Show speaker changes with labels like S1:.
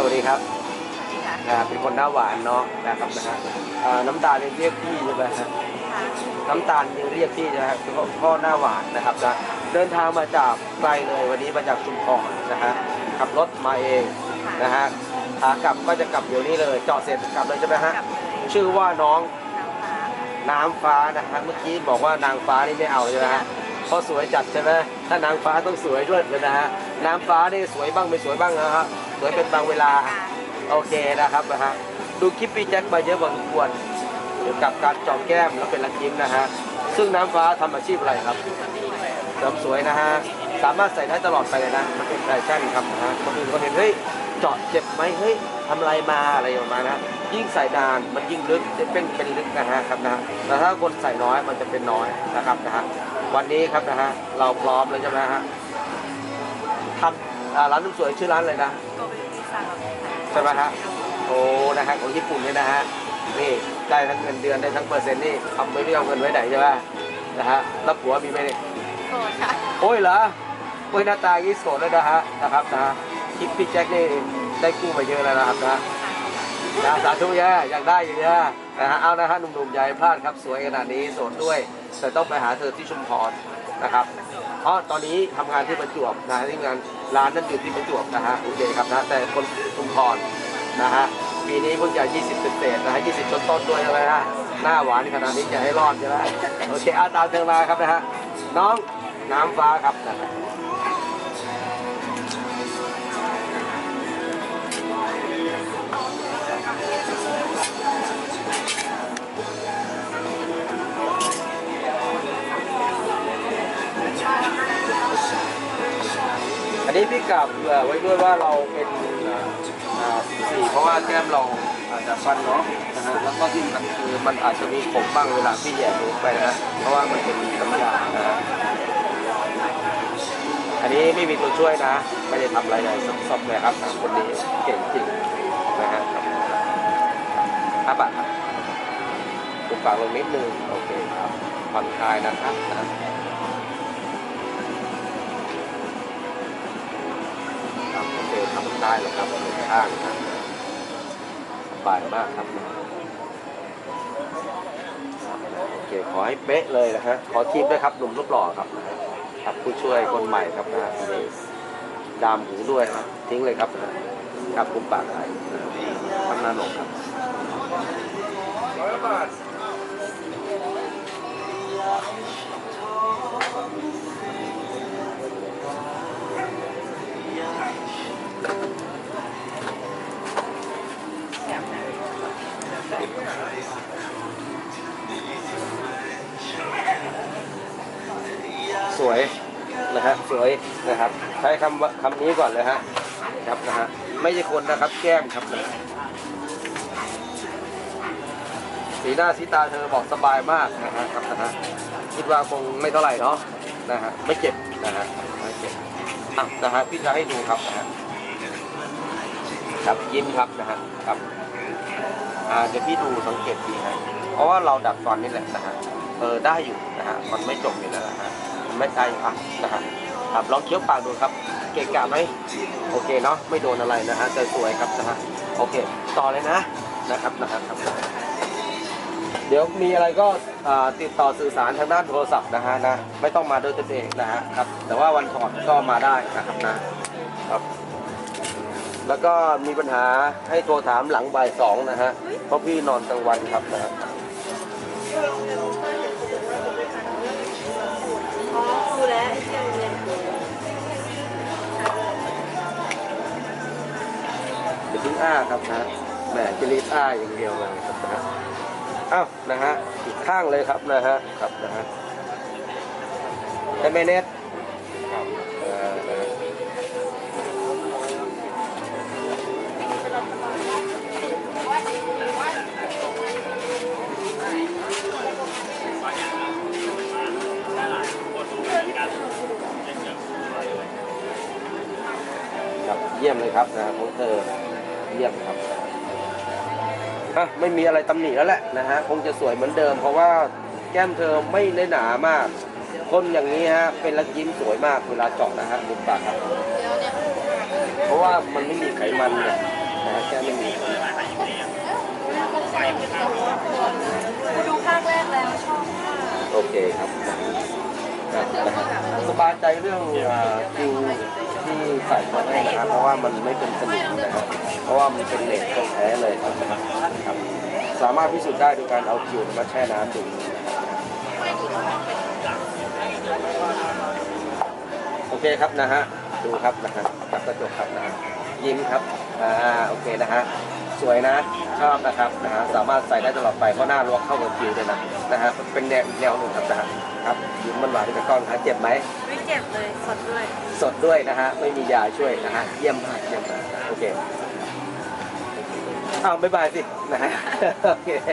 S1: สวัสดีครับ
S2: ค่ะ
S1: อ่าเป็นคนหน้าหวานเนาะนะครับนะฮะอ่าน้ำตาลยังเรียกพี่ใช่ไหมฮะน้ำตาลยังเรียกพี่ใช่ไหมฮะคือพ่อหน้าหวานนะครับนะเดินทางมาจากไกลเลยวันนี้มาจากชุมพรนะฮะขับรถมาเองนะฮะขากลับก็จะกลับเดี๋ยวนี้เลยเจาะเสร็จกลับเลยใช่ไหมฮะ
S2: กลับเลย
S1: ชื่อว่าน้อง
S2: น้ำฟ้า
S1: น้ำฟ้านะฮะเมื่อกี้บอกว่านางฟ้านี่ไม่เอาใช่ไหมฮะเพราะสวยจัดใช่ไหมถ้านางฟ้าต้องสวยด้วยเลยนะฮะน้ำฟ้านี่สวยบ้างไม่สวยบ้างนะฮะ สวยเป็นบางเวลา โอเคนะครับนะฮะดูคลิปพี่แจ็คมาเยอะพอสมควรเกี่ยวกับการจอมแก้มแล้วเป็นรักยิ้มนะฮะซึ่งน้ำฟ้าทำอาชีพอะไรครับเสริมสวยนะฮะสามารถใส่ได้ตลอดไปเลยนะมันเป็นแฟชั่นครับนะฮะคนอื่นเขาเห็นเฮ้ยเจาะเจ็บไหมเฮ้ยทำอะไรมาอะไรประมาณนะ ยิ่งใส่นานมันยิ่งลึกเป็นเป็นลึกนะฮะครับนะฮะแต่ถ้าคนใส่น้อยมันจะเป็นน้อยนะครับนะฮะวันนี้ครับนะฮะเราพร้อมแล้วใช่ไหมฮะทำ อ่าร้านน้ำสวยชื่อร้านอะไรนะ
S2: โกบิลิซาลอนค่ะ
S1: ใช่ไหมฮะโอ้นะฮะของญี่ปุ่นเนี่ยนะฮะนี่ได้ทั้งเงินเดือนได้ทั้งเปอร์เซ็นต์นี่ทำไม่ได้เอาเงินไว้ไหนใช่ไหมนะฮะแล้วผัวมีไหมเนี่ย
S2: โสดค่ะ
S1: โอ้ยเหรอโอ้ยหน้าตาอย่างนี้โสดแล้วนะฮะนะครับนะฮะคลิปพี่แจ็คนี่ได้กู้มาเยอะแล้วนะครับนะนะสาธุแย่อยากได้อย่างเงี้ยนะฮะเอานะฮะหนุ่มๆอย่าให้พลาดครับสวยขนาดนี้โสดด้วย แต่ต้องไปหาเธอที่ชุมพรนะครับเพราะตอนนี้ทำงานที่ประจวบนะฮะที่งาน ร้านนั้นอยู่ที่ประจวบนะฮะโอเคครับนะแต่คนชุมพรนะฮะปีนี้เพิ่งจะ 20เศษๆนะฮะ20ต้นๆด้วยใช่ไหมฮะหน้าหวานขนาดนี้จะให้รอดใช่ไหมโอเคเอาตามเธอมาครับนะฮะน้องน้ำฟ้าครับนะ พี่กลับเผื่อไว้ด้วยว่าเราเป็นอ่าอ่าสีเพราะว่าแก้มเราอาจจะฟันเนาะนะฮะแล้วก็ที่สำคัญคือมันอาจจะมีขมบ้างเวลาพี่แย่หูไปนะเพราะว่ามันเป็นน้ำยานะอันนี้ไม่มีตัวช่วยนะ ไม่ได้ทำอะไรเลยซอบเลยครับคนนี้เก่งจริงนะฮะครับห้าบาทครับปุกปากลงนิดนึงโอเคครับผ่อนคลายนะครับนะ ได้แล้วครับหนึ่งข้างครับสบายมากครับ โอเค ขอให้เป๊ะเลยนะฮะ ขอทีมด้วยครับ หนุ่มรูปหล่อครับนะครับ ผู้ช่วยคนใหม่ครับนะฮะนี่ดามหูด้วยครับ ทิ้งเลยครับนะกับคุมปากไทยทำหน้าหนกครับาท สวยนะฮะสวยนะครับ ใช้คำว่าคำนี้ก่อนเลยฮะครับนะฮะไม่ใช่คนนะครับ แก้มครับนะสีหน้าสีตาเธอบอกสบายมากนะฮะครับนะฮะคิดว่าคงไม่เท่าไหร่เนาะนะฮะไม่เจ็บนะฮะไม่เจ็บอะนะฮะพี่จะให้ดูครับนะฮะครับยิ้มครับนะฮะครับอ่าเดี๋ยวพี่ดูสังเกตดีฮะเพราะว่าเราดัดฟันนี่แหละนะฮะเออได้อยู่นะฮะมันไม่จบอยู่แล้วนะฮะ มันไม่ได้อะนะฮะครับลองเคี้ยวปากดูครับ เกะกะไหมโอเคเนาะไม่โดนอะไรนะฮะแต่สวยครับนะฮะโอเค ต่อเลยนะนะครับนะฮะครับเดี๋ยวมีอะไรก็ติดต่อสื่อสารทางด้านโทรศัพท์นะฮะนะไม่ต้องมาโดยตนเองนะฮะครับแต่ว่าวันถอดก็มาได้นะครับนะครับ แล้วก็มีปัญหาให้โทรถามหลังบ่ายสองนะฮะเพราะพี่นอนกลางวันครับนะ
S2: อ้า
S1: ครับนะแหมจะรีบอ้าอย่างเดียวเลยครับนะอ้าวนะฮะอีกข้างเลยครับนะฮะครับนะฮะใช่ไหมเน็ตครับเออนะฮะครับเยี่ยมเลยครับนะฮะของเธอ เยี่ยมครับอะไม่มีอะไรตำหนิแล้วแหละนะฮะคงจะสวยเหมือนเดิม เพราะว่าแก้มเธอไม่ได้หนามากคนอย่างนี้ฮะเป็นลักยิ้มสวยมากเวลาเจาะนะฮะบุญปากครับ เพราะว่ามันไม่มีไขมันเนะฮะแก้มไม่มี
S2: ดูภาคแรกแล้วชอบมาก
S1: โอเคครับ ครับสบายใจเรื่องอ่าคิวที่ใส่มาให้นะครับเพราะว่ามันไม่เป็นสนิมนะครับเพราะว่ามันเป็นเหล็กแท้เลยครับครับ สามารถพิสูจน์ได้โดยการเอาคิวมาแช่น้ำดูโอเคครับนะฮะดูครับนะฮะกับกระจกครับนะฮะยิ้มครับอ่าโอเคนะฮะ สวยนะ ชอบนะครับนะฮะสามารถใส่ได้ตลอดไปเพราะหน้าลวกเข้ากับคิวเลยนะนะฮะเป็นแนวแนวหนึ่งครับนะฮะครับยิ้มมันหวานกับกล้องนะเจ็บไหม
S2: ไม่เจ็บเลยสดด้วย
S1: สดด้วยนะฮะไม่มียาช่วยนะฮะเยี่ยมมากเยี่ยมมากโอเคอ้าวบ๊ายบายสินะฮะโอเค